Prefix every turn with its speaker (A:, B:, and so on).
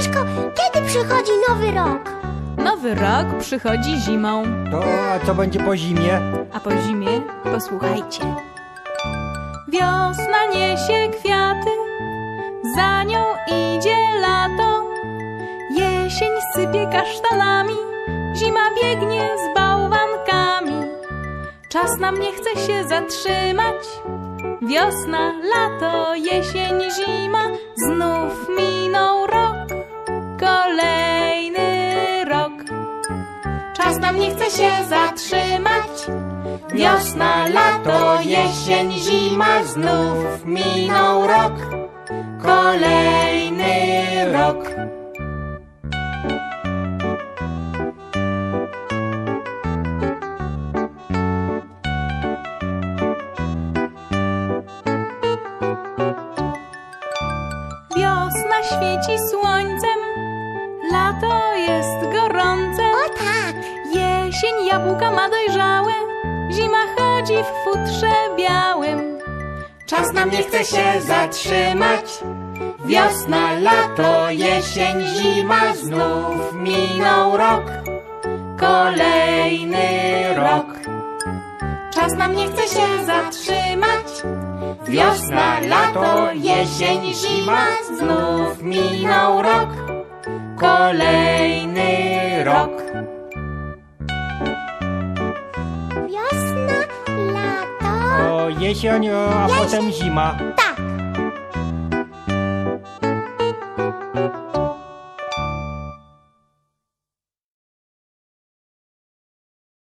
A: Agnieszko, kiedy przychodzi nowy rok?
B: Nowy rok przychodzi zimą,
C: To a co będzie po zimie?
B: a po zimie posłuchajcie. Wiosna niesie kwiaty, za nią idzie lato. Jesień sypie kasztanami, zima biegnie z bałwankami. Czas nam nie chce się zatrzymać. Wiosna, lato, jesień, zima, znów minął Czas nam nie chce się zatrzymać. Wiosna, lato, jesień, zima, znów minął rok, kolejny rok. Wiosna świeci słońcem, lato jest gorące. Jesień jabłka ma dojrzałe, zima chodzi w futrze białym. Czas nam nie chce się zatrzymać. Wiosna, lato, jesień, zima, znów minął rok. Kolejny rok. Czas nam nie chce się zatrzymać. Wiosna, lato, jesień, zima, znów minął rok. Kolejny rok.
C: Jesień, a potem zima.
A: Tak,